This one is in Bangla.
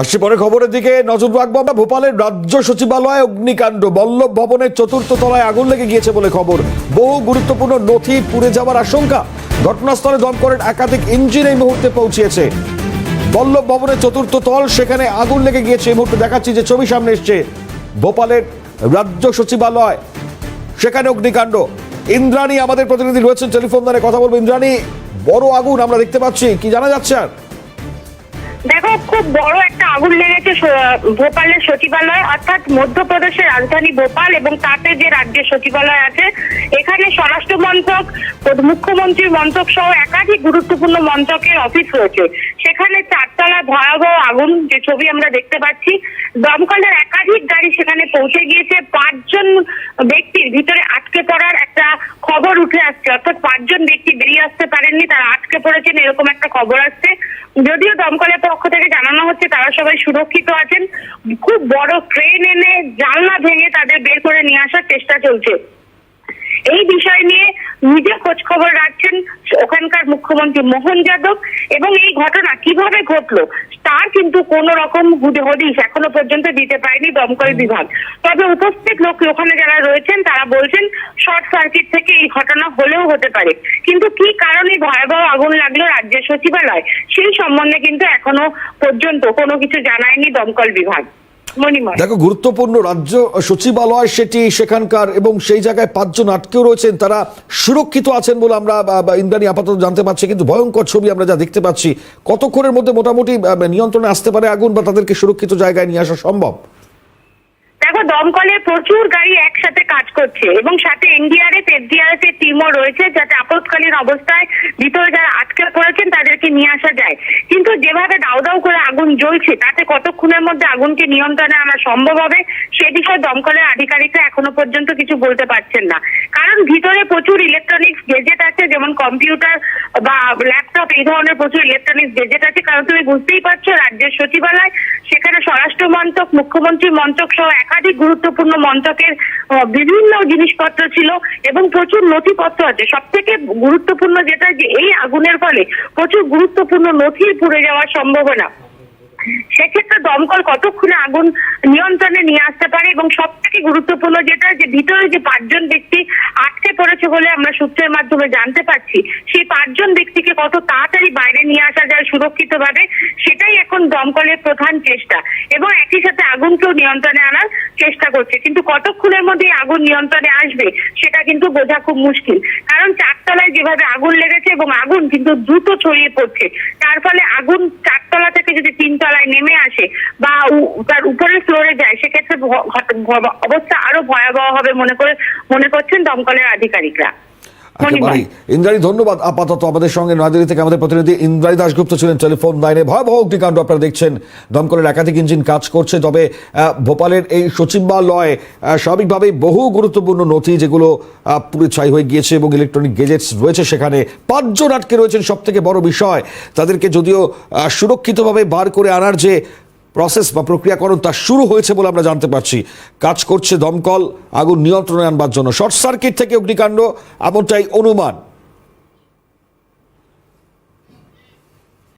আসছি পরে খবরের দিকে। নজর রাখব আমরা ভোপালের রাজ্য সচিবালয়ে অগ্নিকাণ্ড। বল্লভ ভবনের চতুর্থ তলায় আগুন লেগে গিয়েছে বলে খবর। বহু গুরুত্বপূর্ণ নথি পুড়ে যাওয়ার আশঙ্কা। ঘটনাস্থলে দমকলের একাধিক ইঞ্জিন এই মুহূর্তে পৌঁছেছে বল্লভ ভবনের চতুর্থ তল, সেখানে আগুন লেগে গিয়েছে। এই মুহূর্তে দেখাচ্ছি যে ছবি সামনে এসছে ভোপালের রাজ্য সচিবালয়। সেখানে অগ্নিকাণ্ড। ইন্দ্রাণী আমাদের প্রতিনিধি রয়েছেন। টেলিফোন দ্বারে কথা বলব। ইন্দ্রাণী, বড় আগুন আমরা দেখতে পাচ্ছি। কি জানা যাচ্ছে আর? দেখো, খুব বড় একটা আগুন লেগেছে ভোপালের সচিবালয়, অর্থাৎ মধ্যপ্রদেশের রাজধানী ভোপাল এবং তাতে যে রাজ্যের সচিবালয় আছে, এখানে স্বরাষ্ট্র মন্ত্রক মুখ্যমন্ত্রীর মন্ত্রক সহ একাধিক গুরুত্বপূর্ণ মন্ত্রকের অফিস রয়েছে। সেখানে চারতলা ভয়াবহ আগুন, যে ছবি আমরা দেখতে পাচ্ছি, দমকলের একাধিক গাড়ি সেখানে পৌঁছে গিয়েছে। পাঁচজন ব্যক্তির ভিতরে আটকে পড়ার একটা খবর উঠে আসছে। অর্থাৎ পাঁচজন ব্যক্তি বেরিয়ে আসতে পারেননি, তারা আটকে পড়েছেন, এরকম একটা খবর আসছে। যদিও দমকলের পক্ষ থেকে জানানো হচ্ছে, তারা সবাই সুরক্ষিত আছেন। খুব বড় ক্রেন এনে জানলা ভেঙে তাদের বের করে নিয়ে আসার চেষ্টা চলছে। এই বিষয় নিয়ে নিজে খোঁজ খবর রাখছেন ওখানকার মুখ্যমন্ত্রী মোহন যাদব এবং এই ঘটনা কীভাবে ঘটলো তার কিন্তু কোন রকম হুদ- হদিশ এখনও পর্যন্ত দিতে পারেনি দমকল বিভাগ। তবে উপস্থিত লোক ওখানে যারা রয়েছেন, তারা বলছেন শর্ট সার্কিট থেকে এই ঘটনা হলেও হতে পারে। কিন্তু কি কারণে ভয়াবহ আগুন লাগল রাজ্যের সচিবালয়? সেই সম্বন্ধে কিন্তু এখনও পর্যন্ত কোনো কিছু জানায়নি দমকল বিভাগ। দেখো, গুরুত্বপূর্ণ রাজ্য সচিবালয় সেটি সেখানকার এবং সেই জায়গায় পাঁচজন আটকেও রয়েছেন। তারা সুরক্ষিত আছেন বলে আমরা ইন্দ্রাণী আপাতত জানতে পারছি। কিন্তু ভয়ঙ্কর ছবি আমরা যা দেখতে পাচ্ছি, কতক্ষণের মধ্যে মোটামুটি নিয়ন্ত্রণে আসতে পারে আগুন বা তাদেরকে সুরক্ষিত জায়গায় নিয়ে আসা সম্ভব? দমকলে প্রচুর গাড়ি একসাথে কাজ করছে এবং সাথে এনডিআরএফ, এফডিআরএফ এর টিমও রয়েছে যাতে আপৎকালীন অবস্থায় ভিতরে যারা আটকে পড়েছেন তাদেরকে নিয়ে আসা যায়। কিন্তু যেভাবে দাউ দাউ করে আগুন জ্বলছে, তাতে কতক্ষণের মধ্যে আগুনকে নিয়ন্ত্রণে আনা সম্ভব হবে, সে বিষয়ে দমকলের আধিকারিকরা এখনও পর্যন্ত কিছু বলতে পারছেন না। কারণ ভিতরে প্রচুর ইলেকট্রনিক্স গেজেট আছে, যেমন কম্পিউটার বা ল্যাপটপ এই ধরনের প্রচুর ইলেকট্রনিক্স গেজেট আছে। কারণ তুমি বুঝতেই পারছ, রাজ্যের সচিবালয়, সেখানে স্বরাষ্ট্র মন্ত্রক, মুখ্যমন্ত্রী মন্ত্রক সহ একাধিক গুরুত্বপূর্ণ মন্ত্রকের বিভিন্ন জিনিসপত্র ছিল এবং প্রচুর নথিপত্র আছে। সব থেকে গুরুত্বপূর্ণ যেটা যে এই আগুনের ফলে প্রচুর গুরুত্বপূর্ণ নথি পুড়ে যাওয়ার সম্ভাবনা। সেক্ষেত্রে দমকল কতক্ষণে আগুন নিয়ন্ত্রণে নিয়ে আসতে পারে এবং সব থেকে গুরুত্বপূর্ণ যেটা যে ভিতরে যে পাঁচজন ব্যক্তি আটকে পড়েছে বলে আমরা সূত্রের মাধ্যমে জানতে পারছি, সেই পাঁচজন ব্যক্তিকে কত তাড়াতাড়ি বাইরে নিয়ে আসা যায় সুরক্ষিত ভাবে সেটাই এখন দমকলের প্রধান চেষ্টা। এবং একই সাথে আগুনকেও নিয়ন্ত্রণে আনার চেষ্টা করছে। কিন্তু কতক্ষণের মধ্যে আগুন নিয়ন্ত্রণে আসবে, সেটা কিন্তু বোঝা খুব মুশকিল। কারণ চারতলায় যেভাবে আগুন লেগেছে এবং আগুন কিন্তু দ্রুত ছড়িয়ে পড়ছে, তার ফলে আগুন চারতলা থেকে যদি তিনতলায় নেমে আসে বা তার উপরের ফ্লোরে যায়, সেক্ষেত্রে অবস্থা আরও ভয়াবহ হবে মনে করে, মনে করছেন দমকলের আধিকারিকরা। ইন্দ্রাণী, ধন্যবাদ আপাতত আমাদের সঙ্গে। নয়াদিল্লি থেকে আমাদের প্রতিনিধি ইন্দ্রাণী দাশগুপ্ত ছিলেন টেলিফোন লাইনে। ভয়াবহ অগ্নিকাণ্ড আপনারা দেখছেন। দমকলের একাধিক ইঞ্জিন কাজ করছে। তবে ভোপালের এই সচিবালয় স্বাভাবিকভাবেই বহু গুরুত্বপূর্ণ নথি যেগুলো পুড়ে ছাই হয়ে গিয়েছে এবং ইলেকট্রনিক গেজেটস রয়েছে সেখানে। পাঁচজন আটকে রয়েছেন। সব থেকে বড় বিষয়, তাদেরকে যদিও সুরক্ষিতভাবে বার করে আনার যে প্রসেস বা প্রক্রিয়াকরণ তা শুরু হয়েছে বলে আমরা জানতে পারছি। কাজ করছে দমকল, আগুন নিয়ন্ত্রণে আনবার জন্য। শর্ট সার্কিট থেকে অগ্নিকাণ্ড, এমনটাই অনুমান।